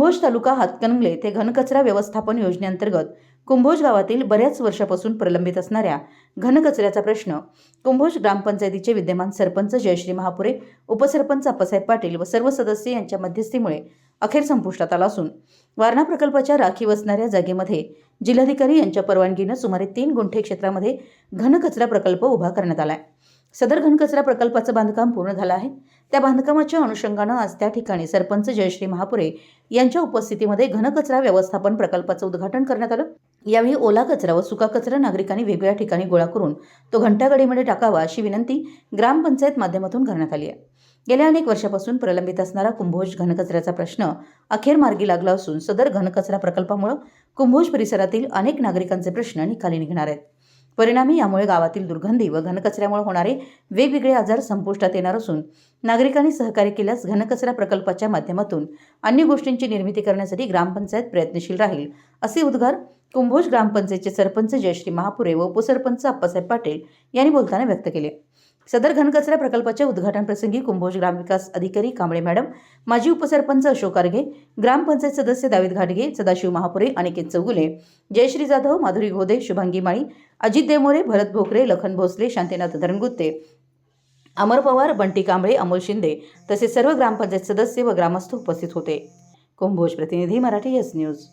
कुंभोज तालुका हातकणंगले ते घनकचरा व्यवस्थापन योजनेअंतर्गत कुंभोज गावातील बऱ्याच वर्षापासून प्रलंबित असणाऱ्या घनकचऱ्याचा प्रश्न कुंभोज ग्रामपंचायतीचे विद्यमान सरपंच जयश्री महापुरे उपसरपंच अप्पासाहेब पाटील व सर्व सदस्य यांच्या मध्यस्थीमुळे अखेर संपुष्टात आला असून वारणा प्रकल्पाच्या राखीव असणाऱ्या जागेमध्ये जिल्हाधिकारी यांच्या परवानगीनं सुमारे तीन गुंठे क्षेत्रामध्ये घनकचरा प्रकल्प उभा करण्यात आला आहे सदर घनकचरा प्रकल्पाचं बांधकाम पूर्ण झालं आहे. त्या बांधकामाच्या अनुषंगानं आज त्या ठिकाणी सरपंच जयश्री महापुरे यांच्या उपस्थितीमध्ये घनकचरा व्यवस्थापन प्रकल्पाचं उद्घाटन करण्यात आलं. यावेळी ओला कचरा व सुका कचरा नागरिकांनी वेगवेगळ्या ठिकाणी गोळा करून तो घंटागाडीमध्ये टाकावा अशी विनंती ग्रामपंचायत माध्यमातून करण्यात आली आहे. गेल्या अनेक वर्षापासून प्रलंबित असणारा कुंभोज घनकचऱ्याचा प्रश्न अखेर मार्गी लागला असून सदर घनकचरा प्रकल्पामुळे कुंभोज परिसरातील अनेक नागरिकांचे प्रश्न निकाली निघणार आहेत. परिणामी यामुळे गावातील दुर्गंधी व घनकचऱ्यामुळे होणारे वेगवेगळे आजार संपुष्टात येणार असून नागरिकांनी सहकार्य केल्यास घनकचरा प्रकल्पाच्या माध्यमातून अन्य गोष्टींची निर्मिती करण्यासाठी ग्रामपंचायत प्रयत्नशील राहील. असे उद्गार कुंभोज ग्रामपंचायतचे सरपंच जयश्री महापुरे व उपसरपंच अप्पासाहेब पाटील यांनी बोलताना व्यक्त केले. सदर घनकचरा प्रकल्पाच्या उद्घाटनप्रसंगी कुंभोज ग्रामविकास अधिकारी कांबळे मॅडम माजी उपसरपंच अशोक आर्गे ग्रामपंचायत सदस्य दावेद घाटगे सदाशिव महापुरे अनिकेत चौगुले जयश्री जाधव माधुरी घोदे शुभांगी माळी अजित देमोरे भरत भोकरे लखन भोसले शांतीनाथ धरणगुत्ते अमर पवार बंटी कांबळे अमोल शिंदे तसेच सर्व ग्रामपंचायत सदस्य व ग्रामस्थ उपस्थित होते. कुंभोज प्रतिनिधी मराठी एस न्यूज